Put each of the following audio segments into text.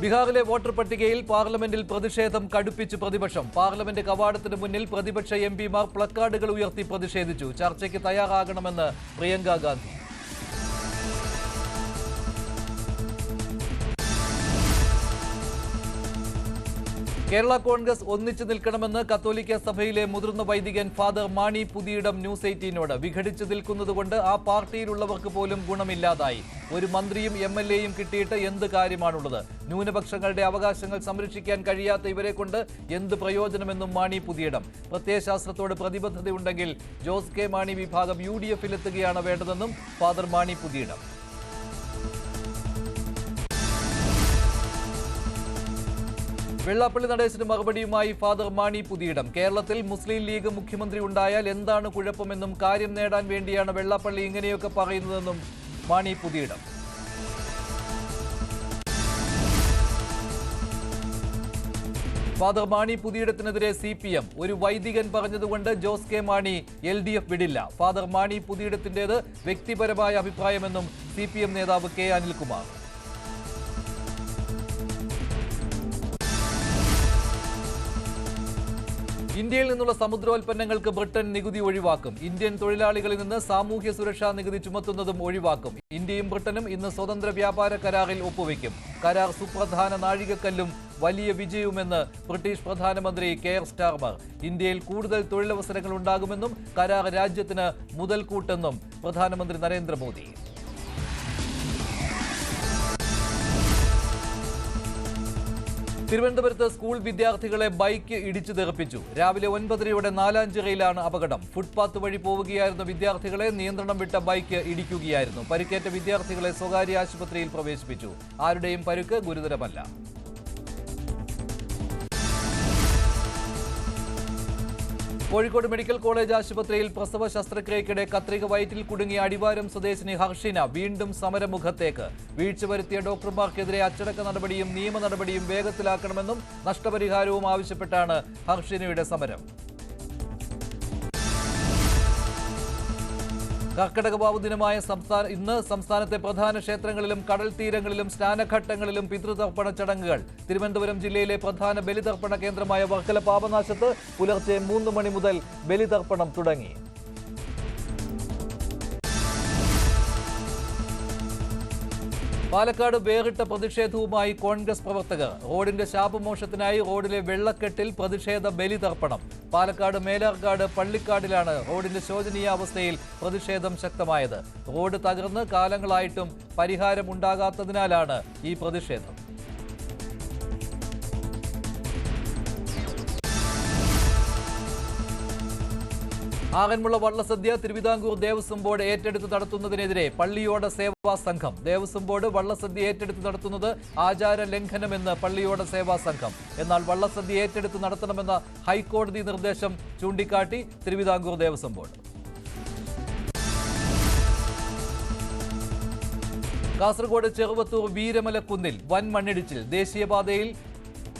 ബീഹാറിലെ വോട്ടർ പട്ടികയിൽ പാർലമെന്റിൽ പ്രതിഷേധം കടുപ്പിച്ച് പ്രതിപക്ഷം. പാർലമെന്റ് കവാടത്തിന് മുന്നിൽ പ്രതിപക്ഷ എം പിമാർ പ്ലക്കാർഡുകൾ ഉയർത്തി പ്രതിഷേധിച്ചു. ചർച്ചയ്ക്ക് തയ്യാറാകണമെന്ന് പ്രിയങ്ക ഗാന്ധി. കേരള കോൺഗ്രസ് ഒന്നിച്ചു നിൽക്കണമെന്ന് കത്തോലിക്ക സഭയിലെ മുതിർന്ന വൈദികൻ ഫാദർ മാണി പുതിയിടം ന്യൂസ് എയ്റ്റീനോട് വിഘടിച്ചു നിൽക്കുന്നതുകൊണ്ട് ആ പാർട്ടിയിലുള്ളവർക്ക് പോലും ഗുണമില്ലാതായി. ഒരു മന്ത്രിയും എം എൽ എയും കിട്ടിയിട്ട് എന്ത് കാര്യമാണുള്ളത്? ന്യൂനപക്ഷങ്ങളുടെ അവകാശങ്ങൾ സംരക്ഷിക്കാൻ കഴിയാത്ത ഇവരെ കൊണ്ട് എന്ത് പ്രയോജനമെന്നും മാണി പുതിയിടം. പ്രത്യയശാസ്ത്രത്തോട് പ്രതിബദ്ധതയുണ്ടെങ്കിൽ ജോസ് കെ മാണി വിഭാഗം യു ഡി എഫിലെത്തുകയാണ് വേണ്ടതെന്നും ഫാദർ മാണി പുതിയിടം. വെള്ളാപ്പള്ളി നടേശന് മറുപടിയുമായി ഫാദർ മാണി പുതിയിടം. കേരളത്തിൽ മുസ്ലിം ലീഗ് മുഖ്യമന്ത്രി ഉണ്ടായാൽ എന്താണ് കുഴപ്പമെന്നും കാര്യം നേടാൻ വേണ്ടിയാണ് വെള്ളാപ്പള്ളി ഇങ്ങനെയൊക്കെ പറയുന്നതെന്നും മാണി പുതിയിടം. ഫാദർ മാണി പുതിയിടത്തിനെതിരെ സി പി എം ഒരു വൈദികൻ പറഞ്ഞതുകൊണ്ട് Jose K Mani L D F വിടില്ല. ഫാദർ മാണി പുതിയിടത്തിന്റേത് വ്യക്തിപരമായ അഭിപ്രായമെന്നും സി പി എം നേതാവ് കെ അനിൽകുമാർ. ഇന്ത്യയിൽ നിന്നുള്ള സമുദ്രോൽപ്പന്നങ്ങൾക്ക് ബ്രിട്ടൻ നികുതി ഒഴിവാക്കും. ഇന്ത്യൻ തൊഴിലാളികളിൽ നിന്ന് സാമൂഹ്യ സുരക്ഷാ നികുതി ചുമത്തുന്നതും ഒഴിവാക്കും. ഇന്ത്യയും ബ്രിട്ടനും ഇന്ന് സ്വതന്ത്ര വ്യാപാര കരാറിൽ ഒപ്പുവെക്കും. കരാർ സുപ്രധാന നാഴികക്കല്ലും വലിയ വിജയവുമെന്ന് ബ്രിട്ടീഷ് പ്രധാനമന്ത്രി കെ കെയർ സ്റ്റാർമർ. ഇന്ത്യയിൽ കൂടുതൽ തൊഴിലവസരങ്ങൾ ഉണ്ടാകുമെന്നും കരാർ രാജ്യത്തിന് മുതൽക്കൂട്ടെന്നും പ്രധാനമന്ത്രി നരേന്ദ്രമോദി. തിരുവനന്തപുരത്ത് സ്കൂൾ വിദ്യാർത്ഥികളെ ബൈക്ക് ഇടിച്ചു തെറിപ്പിച്ചു. രാവിലെ ഒൻപതരയോടെ നാലാഞ്ചിറയിലാണ് അപകടം. ഫുട്പാത്ത് വഴി പോവുകയായിരുന്ന വിദ്യാർത്ഥികളെ നിയന്ത്രണം വിട്ട ബൈക്ക് ഇടിക്കുകയായിരുന്നു. പരിക്കേറ്റ വിദ്യാർത്ഥികളെ സ്വകാര്യ ആശുപത്രിയിൽ പ്രവേശിപ്പിച്ചു. ആരുടെയും പരുക്ക് ഗുരുതരമല്ല. കോഴിക്കോട് മെഡിക്കൽ കോളേജ് ആശുപത്രിയിൽ പ്രസവ ശസ്ത്രക്രിയക്കിടെ കത്രിക വയറ്റിൽ കുടുങ്ങിയ അടിവാരം സ്വദേശിനി ഹർഷിന വീണ്ടും സമരമുഖത്തേക്ക്. വീഴ്ച വരുത്തിയ ഡോക്ടർമാർക്കെതിരെ അച്ചടക്ക നടപടിയും നിയമ നടപടിയും വേഗത്തിലാക്കണമെന്നും നഷ്ടപരിഹാരവും ആവശ്യപ്പെട്ടാണ് ഹർഷിനയുടെ സമരം. കർക്കടകവാവ് ദിനമായ സംസ്ഥാന ഇന്ന് സംസ്ഥാനത്തെ പ്രധാന ക്ഷേത്രങ്ങളിലും കടൽ തീരങ്ങളിലും സ്നാനഘട്ടങ്ങളിലും പിതൃതർപ്പണ ചടങ്ങുകൾ. തിരുവനന്തപുരം ജില്ലയിലെ പ്രധാന ബലിതർപ്പണ കേന്ദ്രമായ വർക്കല പാപനാശത്ത് പുലർച്ചെ മൂന്ന് മണി മുതൽ ബലിതർപ്പണം തുടങ്ങി. പാലക്കാട് വേറിട്ട പ്രതിഷേധവുമായി കോൺഗ്രസ് പ്രവർത്തകർ. റോഡിന്റെ ശാപമോഷത്തിനായി റോഡിലെ വെള്ളക്കെട്ടിൽ പ്രതിഷേധ ബലിതർപ്പണം പാലക്കാട് മേലാർക്കാട് പള്ളിക്കാടിലാണ് റോഡിന്റെ ശോചനീയാവസ്ഥയിൽ പ്രതിഷേധം ശക്തമായത്. റോഡ് തകർന്ന് കാലങ്ങളായിട്ടും പരിഹാരമുണ്ടാകാത്തതിനാലാണ് ഈ പ്രതിഷേധം. ആറന്മുള വള്ളസദ്യ തിരുവിതാംകൂർ ദേവസ്വം ബോർഡ് ഏറ്റെടുത്ത് നടത്തുന്നതിനെതിരെ പള്ളിയോട സേവാ സംഘം. ദേവസ്വം ബോർഡ് വള്ളസദ്യ ഏറ്റെടുത്ത് നടത്തുന്നത് ആചാര ലംഘനമെന്ന് പള്ളിയോട സേവാ സംഘം. എന്നാൽ വള്ളസദ്യ ഏറ്റെടുത്ത് നടത്തണമെന്ന ഹൈക്കോടതി നിർദ്ദേശം ചൂണ്ടിക്കാട്ടി തിരുവിതാംകൂർ ദേവസ്വം ബോർഡ്. കാസർഗോഡ് ചെറുവത്തൂർ വീരമലക്കുന്നിൽ വൻ മണ്ണിടിച്ചിൽ. ദേശീയപാതയിൽ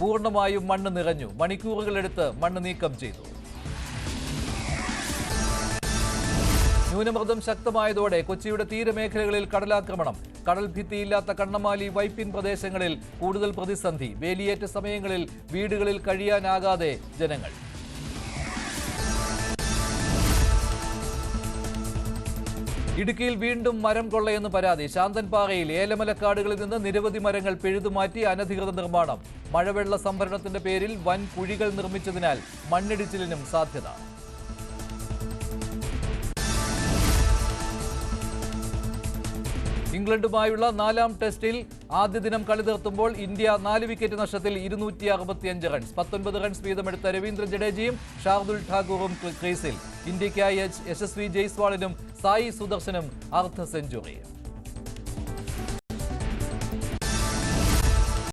പൂർണമായും മണ്ണ് നിറഞ്ഞു. മണിക്കൂറുകളെടുത്ത് മണ്ണ് നീക്കം ചെയ്തു. ന്യൂനമർദ്ദം ശക്തമായതോടെ കൊച്ചിയുടെ തീരമേഖലകളിൽ കടലാക്രമണം. കടൽ ഭിത്തിയില്ലാത്ത കണ്ണമാലി വൈപ്പിൻ പ്രദേശങ്ങളിൽ കൂടുതൽ പ്രതിസന്ധി. വേലിയേറ്റ സമയങ്ങളിൽ വീടുകളിൽ കഴിയാനാകാതെ ജനങ്ങൾ. ഇടുക്കിയിൽ വീണ്ടും മരം കൊള്ളയെന്ന് പരാതി. ശാന്തൻപാറയിൽ ഏലമലക്കാടുകളിൽ നിന്ന് നിരവധി മരങ്ങൾ പിഴുതുമാറ്റി അനധികൃത നിർമ്മാണം. മഴവെള്ള സംഭരണത്തിന്റെ പേരിൽ വൻ കുഴികൾ നിർമ്മിച്ചതിനാൽ മണ്ണിടിച്ചിലിനും സാധ്യത. ഇംഗ്ലണ്ടുമായുള്ള നാലാം ടെസ്റ്റിൽ ആദ്യ ദിനം കളി നിർത്തുമ്പോൾ ഇന്ത്യ നാല് വിക്കറ്റ് നഷ്ടത്തിൽ ഇരുന്നൂറ്റി അറുപത്തിയഞ്ച് റൺസ്. പത്തൊൻപത് റൺസ് വീതമെടുത്ത രവീന്ദ്ര ജഡേജയും ഷാർദുൽ ഠാക്കൂറും ക്രീസിൽ. ഇന്ത്യയ്ക്കായി യശസ്വി ജയ്സ്വാളിനും സായി സുദർശനും അർദ്ധ സെഞ്ചുറി.